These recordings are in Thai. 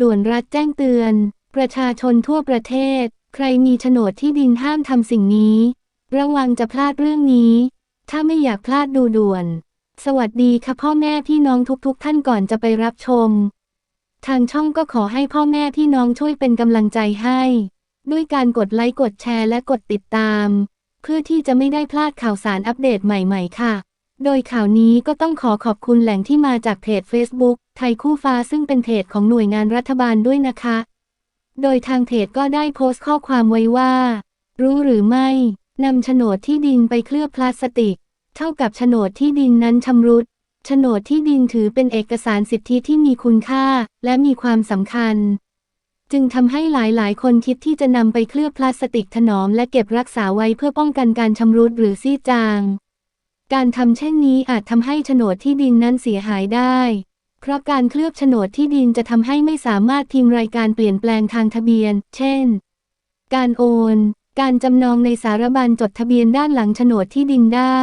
ด่วนรัฐแจ้งเตือน ประชาชนทั่วประเทศ ใครมีโฉนดที่ดินห้ามทำสิ่งนี้ ระวังจะพลาดเรื่องนี้ ถ้าไม่อยากพลาดดูด่วน สวัสดีค่ะพ่อแม่พี่น้องทุกๆ ท่านก่อนจะไปรับชม ทางช่องก็ขอให้พ่อแม่พี่น้องช่วยเป็นกำลังใจให้ ด้วยการกดไลค์กดแชร์และกดติดตาม เพื่อที่จะไม่ได้พลาดข่าวสารอัปเดตใหม่ ๆ ค่ะ โดยข่าวนี้ก็ต้องขอขอบคุณแหล่งที่มาจากเพจ Facebook ไทยคู่ฟ้าซึ่งเป็นเพจของหน่วยงานรัฐบาลด้วยนะคะ โดยทางเพจก็ได้โพสต์ข้อความไว้ว่า รู้หรือไม่นำโฉนดที่ดินไปเคลือบพลาสติก เท่ากับโฉนดที่ดินนั้นชำรุดโฉนดที่ดินถือเป็นเอกสารสิทธิที่มีคุณค่าและมีความสำคัญ จึงทำให้หลายๆ คนคิดที่จะนำไปเคลือบพลาสติกถนอมและเก็บรักษาไว้เพื่อป้องกันการชำรุดหรือซีดจาง การทำเช่นนี้อาจทำให้โฉนดที่ดินนั้นเสียหายได้ เพราะการเคลือบโฉนดที่ดินจะทำให้ไม่สามารถพิมพ์รายการเปลี่ยนแปลงทางทะเบียน เช่น การโอน การจำนองในสารบัญจดทะเบียนด้านหลังโฉนดที่ดินได้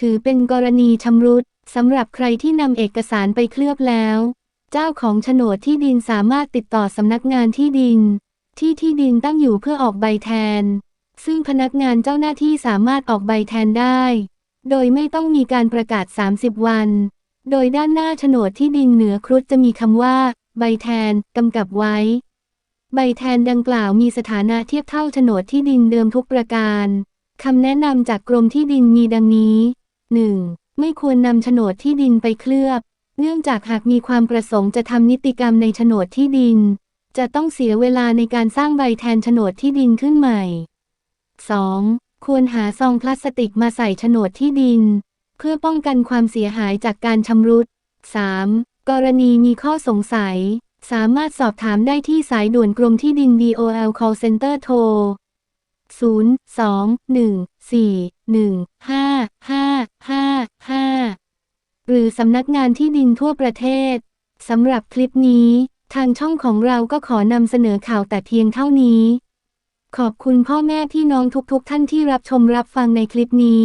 ถือเป็นกรณีชำรุดสำหรับใครที่นำเอกสารไปเคลือบแล้ว เจ้าของโฉนดที่ดินสามารถติดต่อสำนักงานที่ดิน ที่ที่ดินตั้งอยู่เพื่อออกใบแทน ซึ่งพนักงานเจ้าหน้าที่สามารถออกใบแทนได้ โดยไม่ต้องมีการประกาศ 30 วัน โดยด้านหน้าโฉนดที่ดินเหนือครุฑจะมีคำว่า ใบแทนกำกับไว้ ใบแทนดังกล่าวมีสถานะเทียบเท่าโฉนดที่ดินเดิมทุกประการคำแนะนำจากกรมที่ดินมีดังนี้ 1. ไม่ควรนำโฉนดที่ดินไปเคลือบ เนื่องจากหากมีความประสงค์จะทำนิติกรรมในโฉนดที่ดิน จะต้องเสียเวลาในการสร้างใบแทนโฉนดที่ดินขึ้นใหม่ 2. ควรหาซองพลาสติกมาใส่โฉนดที่ดิน เพื่อป้องกันความเสียหายจากการชำรุด 3. กรณีมีข้อสงสัย สามารถสอบถามได้ที่สายด่วนกรมที่ดิน DOL Call Center โทร 0 2 1 4 1 5 5 5 5 หรือสำนักงานที่ดินทั่วประเทศ สำหรับคลิปนี้ ทางช่องของเราก็ขอนำเสนอข่าวแต่เพียงเท่านี้ ขอบคุณพ่อแม่พี่น้องทุกๆท่านที่รับชมรับฟังในคลิปนี้